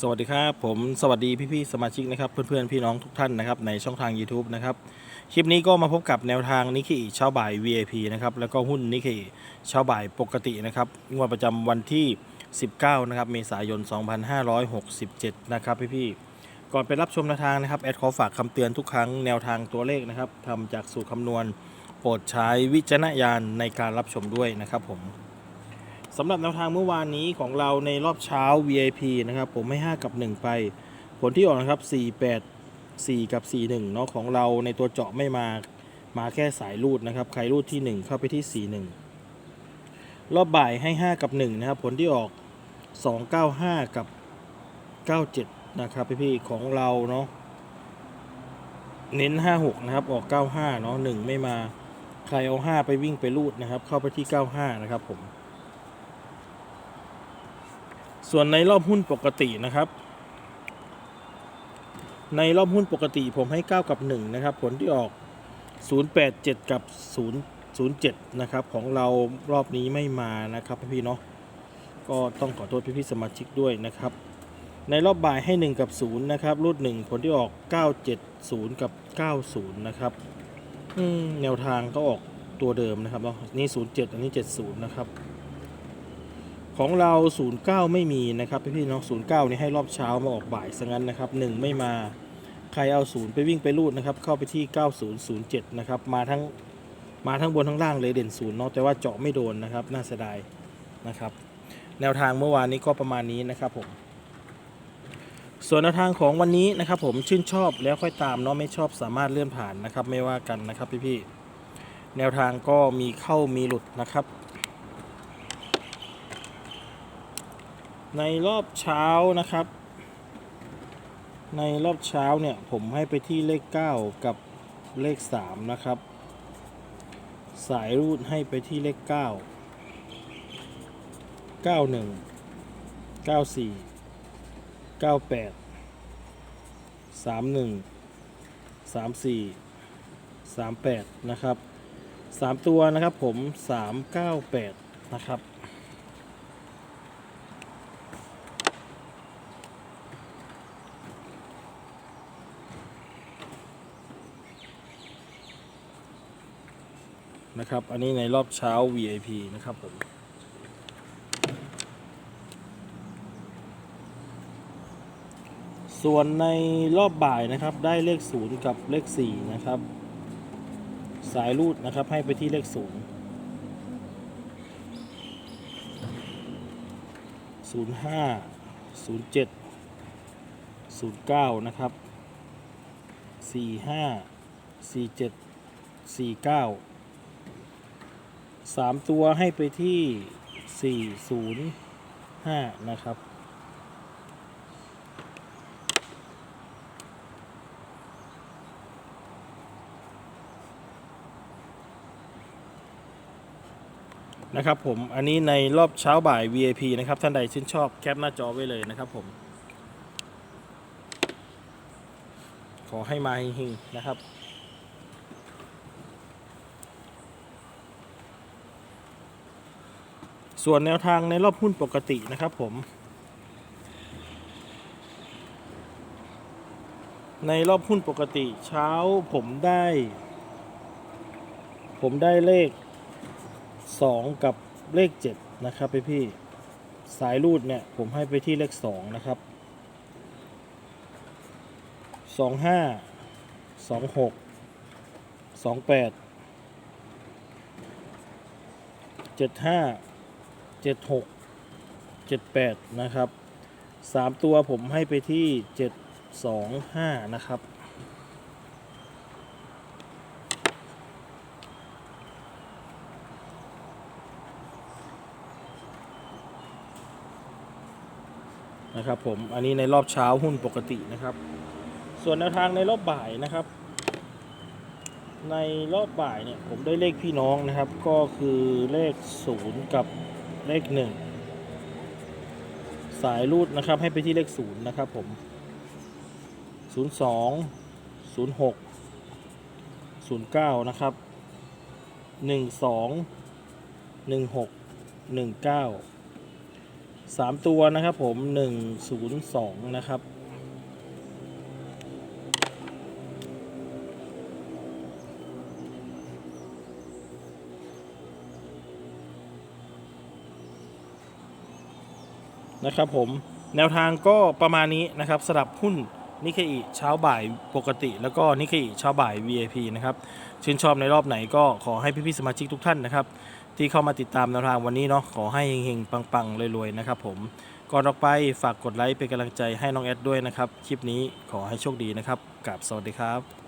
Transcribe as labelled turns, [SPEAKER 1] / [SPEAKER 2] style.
[SPEAKER 1] สวัสดีครับผมสวัสดีพี่ๆสมาชิกนะครับเพื่อนๆพี่น้องทุกท่านนะครับในช่องทาง YouTube นะครับคลิปนี้ก็มาพบกับแนวทางนิกเคอิเช้าบ่าย VIP นะครับแล้วก็หุ้นนิกเคอิเช้าบ่ายปกตินะครับงวดประจำวันที่ 19นะครับเมษายน 2567 นะครับพี่ๆก่อนไปรับชมแนวทางนะครับแอดขอฝากคำเตือนทุกครั้งแนวทางตัวเลขนะครับทำจากสูตรคำนวณ โปรดใช้วิจารณญาณในการรับชมด้วยนะครับผม สำหรับแนวทางเมื่อวานนี้ของเราในรอบเช้า VIP นะครับ ผมให้ 5 กับ 1 ไป ผลที่ออกนะครับ 48 4 กับ 41เนาะของเราในตัวเจาะไม่มามาแค่สายรูดนะครับ ใครรูดที่ 1 เข้าไปที่ 41 รอบบ่ายให้ 5 กับ 1 นะครับ ผลที่ออก 295 กับ 97 นะครับพี่ๆของเราเนาะเน้น 56 นะครับ ออก 95 เนาะ1ไม่มา ใครเอา 5 ไปวิ่งไปรูดนะครับ เข้าไปที่ 95 นะครับผม ส่วนในรอบหุ้นปกตินะครับ ในรอบหุ้นปกติผมให้ 9 กับ 1 นะครับ ผลที่ออก 087 กับ 007 นะครับ ของเรารอบนี้ไม่มานะครับพี่เนาะก็ต้องขอโทษพี่ๆสมาชิกด้วยนะครับ ในรอบบ่ายให้ 1 กับ 0 นะครับ รูด 1 ผลที่ออก 970 กับ 90 นะครับแนวทางก็ออกตัวเดิมนะครับเนาะนี่ 07 อันนี้ 70 นะครับ ของเรา 09 ไม่มีนะครับพี่ๆเนาะ09 นี่ให้รอบเช้ามาออกบ่ายซะงั้นนะครับ 1 ไม่มาใครเอา0ไปวิ่งไปรูดนะครับ เข้าไปที่ 9007 นะครับ มาทั้งมาทั้งบนทั้งล่างเลยเด่นศูนย์เนาะแต่ว่าเจาะไม่โดนนะครับน่าเสียดายนะครับ แนวทางเมื่อวานนี้ก็ประมาณนี้นะครับผมส่วนแนวทางของวันนี้นะครับ ผมชื่นชอบแล้วค่อยตามเนาะไม่ชอบสามารถเลื่อนผ่านนะครับ ไม่ว่ากันนะครับพี่ๆแนวทางก็มีเข้ามีหลุดนะครับ ในรอบเช้านะครับ ในรอบเช้าเนี่ย ผมให้ไปที่เลข 9 กับเลข 3 นะครับ สายรูดให้ไปที่เลข 9 91 94 98 31 34 38 นะครับ 3 ตัวนะครับผม 398 นะครับ นะครับ อันนี้ในรอบเช้า VIP นะครับผม ส่วนในรอบบ่ายนะครับได้เลข 0 กับเลข 4 นะครับ สายรูดนะครับให้ไปที่เลข 0 05 07 09 นะครับ 45 47 49 สามตัวให้ไปที่สี่ศูนย์ห้านะครับ นะครับผม อันนี้ในรอบเช้าบ่าย VIP นะครับ ท่านใดชื่นชอบแคปหน้าจอไว้เลยนะครับผม ขอให้มาเฮงๆนะครับ ส่วนแนวทางในรอบหุ้นปกตินะครับผม ในรอบหุ้นปกติเช้าผมได้ ผมได้เลข 2 กับเลข 7 นะครับพี่พี่สายรูดเนี่ยผมให้ไปที่เลข 2 นะครับ 25 26 28 75 เจ็ดหกเจ็ดแปดนะครับสามตัวผมให้ไปที่เจ็ดสองห้านะครับ นะครับผม อันนี้ในรอบเช้าหุ้นปกตินะครับ ส่วนแนวทางในรอบบ่ายนะครับ ในรอบบ่ายเนี่ยผมได้เลขพี่น้องนะครับ ก็คือเลขศูนย์กับ เลขหนึ่งสายรูดนะครับให้ไปที่เลขศูนย์นะครับผมศูนย์สองศูนย์หกศูนย์เก้านะครับหนึ่งสองหนึ่งหกหนึ่งเก้าสามตัวนะครับผมหนึ่งศูนย์สองนะครับ นะครับผมแนวทางก็ประมาณนี้นะครับสำหรับหุ้นนิเคอิเช้าบ่ายปกติ แล้วก็นิเคอิเช้าบ่าย VIP นะครับชื่นชอบในรอบไหนก็ขอให้พี่ๆสมาชิกทุกท่านนะครับ ที่เข้ามาติดตามแนวทางวันนี้เนาะขอให้เฮงๆปังๆรวยๆนะครับผมก่อนออกไปฝากกดไลค์เป็นกำลังใจให้น้องแอดด้วยนะครับ คลิปนี้ขอให้โชคดีนะครับกับสวัสดีครับ